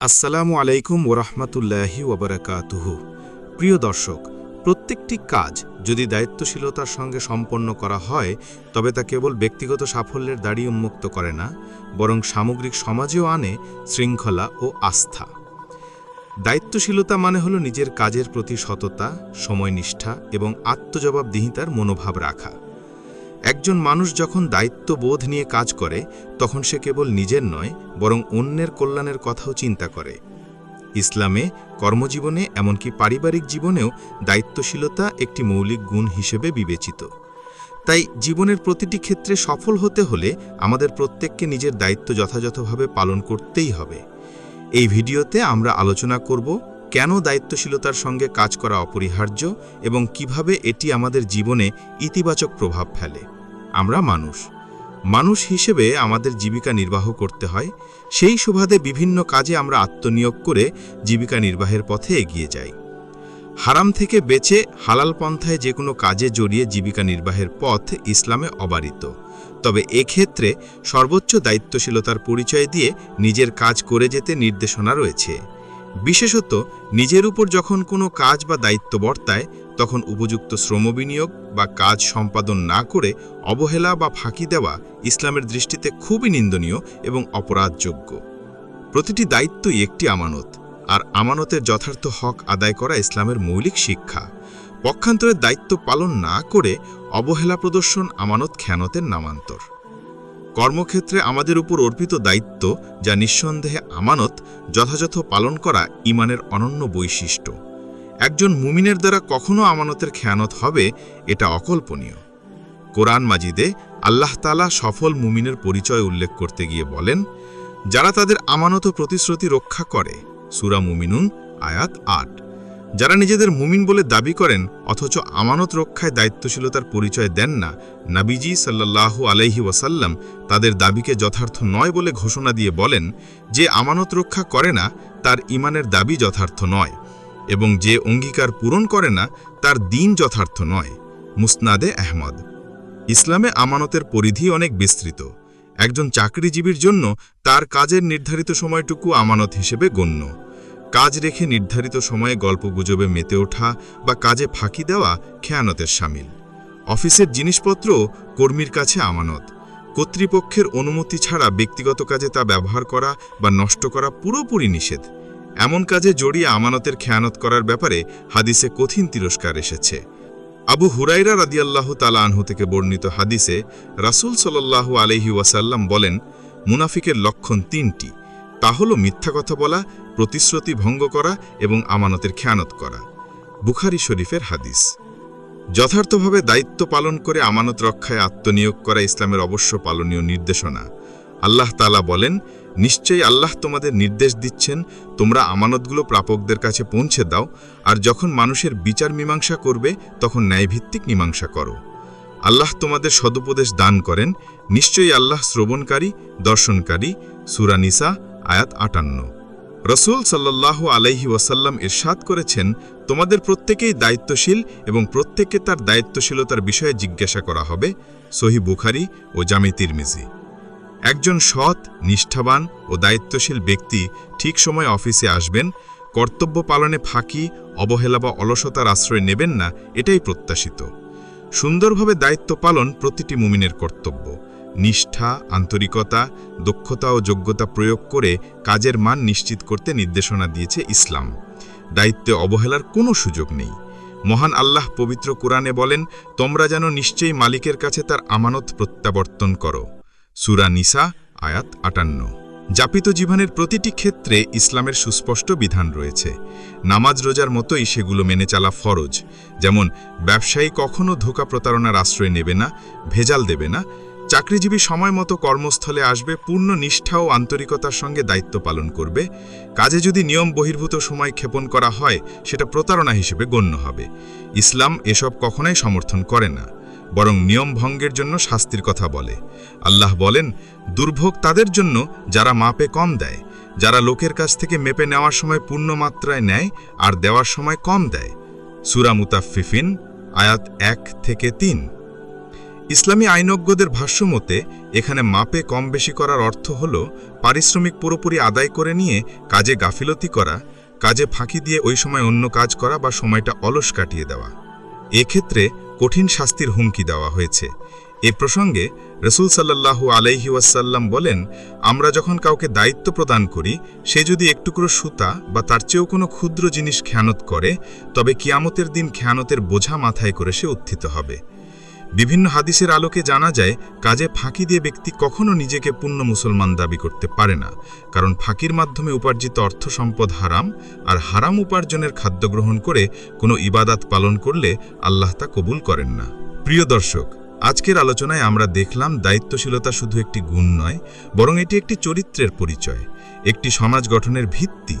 আসসালামু আলাইকুম ওরহমতুল্লাহি ওবরাকাতুহু। প্রিয় দর্শক, প্রত্যেকটি কাজ যদি দায়িত্বশীলতার সঙ্গে সম্পন্ন করা হয়, তবে তা কেবল ব্যক্তিগত সাফল্যের দাড়ি উন্মুক্ত করে না, বরং সামগ্রিক সমাজেও আনে শৃঙ্খলা ও আস্থা। দায়িত্বশীলতা মানে হলো নিজের কাজের প্রতি সততা, সময়নিষ্ঠা এবং আত্মজবাবদিহিতার মনোভাব রাখা। একজন মানুষ যখন দায়িত্ববোধ নিয়ে কাজ করে, তখন সে কেবল নিজের নয়, বরং অন্যের কল্যাণের কথাও চিন্তা করে। ইসলামে কর্মজীবনে এমনকি পারিবারিক জীবনেও দায়িত্বশীলতা একটি মৌলিক গুণ হিসেবে বিবেচিত। তাই জীবনের প্রতিটি ক্ষেত্রে সফল হতে হলে আমাদের প্রত্যেককে নিজের দায়িত্ব যথাযথভাবে পালন করতেই হবে। এই ভিডিওতে আমরা আলোচনা করব, কেন দায়িত্বশীলতার সঙ্গে কাজ করা অপরিহার্য এবং কীভাবে এটি আমাদের জীবনে ইতিবাচক প্রভাব ফেলে। আমরা মানুষ। মানুষ হিসেবে আমাদের জীবিকা নির্বাহ করতে হয়। সেই সুবাদে বিভিন্ন কাজে আমরা আত্মনিয়োগ করে জীবিকা নির্বাহের পথে এগিয়ে যাই। হারাম থেকে বেঁচে হালাল পন্থায় যে কোনো কাজে জড়িয়ে জীবিকা নির্বাহের পথ ইসলামে অবারিত। তবে এক্ষেত্রে সর্বোচ্চ দায়িত্বশীলতার পরিচয় দিয়ে নিজের কাজ করে যেতে নির্দেশনা রয়েছে। বিশেষত নিজের উপর যখন কোনো কাজ বা দায়িত্ব বর্তায়, তখন উপযুক্ত শ্রম বিনিয়োগ বা কাজ সম্পাদন না করে অবহেলা বা ফাঁকি দেওয়া ইসলামের দৃষ্টিতে খুবই নিন্দনীয় এবং অপরাধযোগ্য। প্রতিটি দায়িত্বই একটি আমানত, আর আমানতের যথার্থ হক আদায় করা ইসলামের মৌলিক শিক্ষা। পক্ষান্তরের দায়িত্ব পালন না করে অবহেলা প্রদর্শন আমানত খেয়ানতের নামান্তর। কর্মক্ষেত্রে আমাদের উপর অর্পিত দায়িত্ব, যা নিঃসন্দেহে আমানত, যথাযথ পালন করা ইমানের অনন্য বৈশিষ্ট্য। একজন মুমিনের দ্বারা কখনো আমানতের খেয়ানত হবে, এটা অকল্পনীয়। কোরআন মাজিদে আল্লাহ তালা সফল মুমিনের পরিচয় উল্লেখ করতে গিয়ে বলেন, যারা তাদের আমানত প্রতিশ্রুতি রক্ষা করে। সুরা মুমিনুন, আয়াত আট। যারা নিজেদের মুমিন বলে দাবি করেন, অথচ আমানত রক্ষায় দায়িত্বশীলতার পরিচয় দেন না, নাবিজি সাল্লাল্লাহু আলাইহি ওয়াসাল্লাম তাদের দাবিকে যথার্থ নয় বলে ঘোষণা দিয়ে বলেন, যে আমানত রক্ষা করে না, তার ইমানের দাবি যথার্থ নয়, এবং যে অঙ্গীকার পূরণ করে না, তার দিন যথার্থ নয়। মুসনাদে আহমদ। ইসলামে আমানতের পরিধি অনেক বিস্তৃত। একজন চাকরিজীবীর জন্য তার কাজের নির্ধারিত সময়টুকু আমানত হিসেবে গণ্য। কাজ রেখে নির্ধারিত সময়ে গল্পগুজবে মেতে ওঠা বা কাজে ফাঁকি দেওয়া খেয়ানতের সামিল। অফিসের জিনিসপত্র কর্মীর কাছে আমানত। কর্তৃপক্ষের অনুমতি ছাড়া ব্যক্তিগত কাজে তা ব্যবহার করা বা নষ্ট করা পুরোপুরি নিষেধ। এমন কাজে জড়িয়ে আমানতের খেয়ানত করার ব্যাপারে হাদিসে কঠিন তিরস্কার এসেছে। আবু হুরাইরা রাদিয়াল্লাহ তালা আনহু থেকে বর্ণিত হাদিসে রাসুল সাল্লাল্লাহু আলহি ওয়াসাল্লাম বলেন, মুনাফিকের লক্ষণ তিনটি। তা হল মিথ্যা কথা বলা প্রতিশ্রুতি ভঙ্গ করা এবং আমানতের খেয়ানত করা। বুখারি শরীফের হাদিস। যথার্থভাবে দায়িত্ব পালন করে আমানত রক্ষায় আত্মনিয়োগ করা ইসলামের অবশ্য পালনীয় নির্দেশনা। আল্লাহ তালা বলেন, নিশ্চয়ই আল্লাহ তোমাদের নির্দেশ দিচ্ছেন, তোমরা আমানতগুলো প্রাপকদের কাছে পৌঁছে দাও, আর যখন মানুষের বিচার মীমাংসা করবে, তখন ন্যায়ভিত্তিক মীমাংসা করো। আল্লাহ তোমাদের সদুপদেশ দান করেন, নিশ্চয়ই আল্লাহ শ্রবণকারী, দর্শনকারী সুরানিসা আয়াত আটান্ন। রসুল সাল্লাহ আলাইহি ওয়াসাল্লাম ইরশাদ করেছেন, তোমাদের প্রত্যেকেই দায়িত্বশীল এবং প্রত্যেককে তার দায়িত্বশীলতার বিষয়ে জিজ্ঞাসা করা হবে, সহি বুখারি ও জামি তিরমিজি। একজন সৎ, নিষ্ঠাবান ও দায়িত্বশীল ব্যক্তি ঠিক সময় অফিসে আসবেন, কর্তব্য পালনে ফাঁকি, অবহেলা বা অলসতার আশ্রয় নেবেন না, এটাই প্রত্যাশিত। সুন্দরভাবে দায়িত্ব পালন প্রতিটি মুমিনের কর্তব্য। নিষ্ঠা, আন্তরিকতা, দক্ষতা ও যোগ্যতা প্রয়োগ করে কাজের মান নিশ্চিত করতে নির্দেশনা দিয়েছে ইসলাম। দায়িত্বে অবহেলার কোনো সুযোগ নেই। মহান আল্লাহ পবিত্র কোরআনে বলেন, তোমরা যেন নিশ্চয়ই মালিকের কাছে তার আমানত প্রত্যাবর্তন করো। সুরা নিসা, আয়াত আটান্ন। জাপিত জীবনের প্রতিটি ক্ষেত্রে ইসলামের সুস্পষ্ট বিধান রয়েছে। নামাজ রোজার মতোই সেগুলো মেনে চালা ফরজ। যেমন, ব্যবসায়ী কখনও ধোকা প্রতারণার আশ্রয় নেবে না, ভেজাল দেবে না চাকরিজীবী সময় মতো কর্মস্থলে আসবে, পূর্ণ নিষ্ঠা ও আন্তরিকতার সঙ্গে দায়িত্ব পালন করবে। কাজে যদি নিয়ম বহির্ভূত সময় ক্ষেপণ করা হয়, সেটা প্রতারণা হিসেবে গণ্য হবে। ইসলাম এসব কখনোই সমর্থন করে না, বরং নিয়ম ভঙ্গের জন্য শাস্তির কথা বলে। আল্লাহ বলেন, দুর্ভোগ তাদের জন্য যারা মাপে কম দেয়, যারা লোকের কাছ থেকে মেপে নেওয়ার সময় পূর্ণ মাত্রায় নেয় আর দেওয়ার সময় কম দেয়। সুরা মুতাফিফিন আয়াত এক থেকে তিন। ইসলামী আইনজ্ঞদের ভাষ্যমতে, এখানে মাপে কম বেশি করার অর্থ হল পারিশ্রমিক পুরোপুরি আদায় করে নিয়ে কাজে গাফিলতি করা, কাজে ফাঁকি দিয়ে ওই সময় অন্য কাজ করা বা সময়টা অলস কাটিয়ে দেওয়া। এক্ষেত্রে কঠিন শাস্তির হুমকি দেওয়া হয়েছে। এ প্রসঙ্গে রসুল সাল্লাল্লাহু আলাইহি ওয়াসাল্লাম বলেন, আমরা যখন কাউকে দায়িত্ব প্রদান করি, সে যদি একটুকরো সুতা বা তার চেয়েও কোনো ক্ষুদ্র জিনিস খেয়ানত করে, তবে কিয়ামতের দিন খেয়ানতের বোঝা মাথায় করে সে উত্থিত হবে। বিভিন্ন হাদিসের আলোকে জানা যায়, কাজে ফাঁকি দিয়ে ব্যক্তি কখনো নিজেকে পূর্ণ মুসলমান দাবি করতে পারে না, কারণ ফাঁকির মাধ্যমে উপার্জিত অর্থ সম্পদ হারাম, আর হারাম উপার্জনের খাদ্য গ্রহণ করে কোনো ইবাদাত পালন করলে আল্লাহ তা কবুল করেন না। প্রিয় দর্শক, আজকের আলোচনায় আমরা দেখলাম দায়িত্বশীলতা শুধু একটি গুণ নয়, বরং এটি একটি চরিত্রের পরিচয়, একটি সমাজ গঠনের ভিত্তি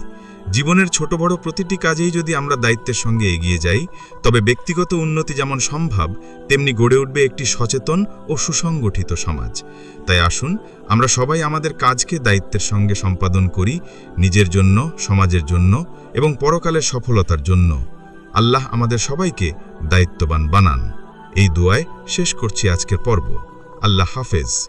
জীবনের ছোট বড় প্রতিটি কাজেই যদি আমরা দায়িত্বের সঙ্গে এগিয়ে যাই, তবে ব্যক্তিগত উন্নতি যেমন সম্ভব, তেমনি গড়ে উঠবে একটি সচেতন ও সুসংগঠিত সমাজ। তাই আসুন, আমরা সবাই আমাদের কাজকে দায়িত্বের সঙ্গে সম্পাদন করি, নিজের জন্য, সমাজের জন্য এবং পরকালের সফলতার জন্য। আল্লাহ আমাদের সবাইকে দায়িত্ববান বানান। এই দুয়ায় শেষ করছি আজকের পর্ব। আল্লাহ হাফেজ।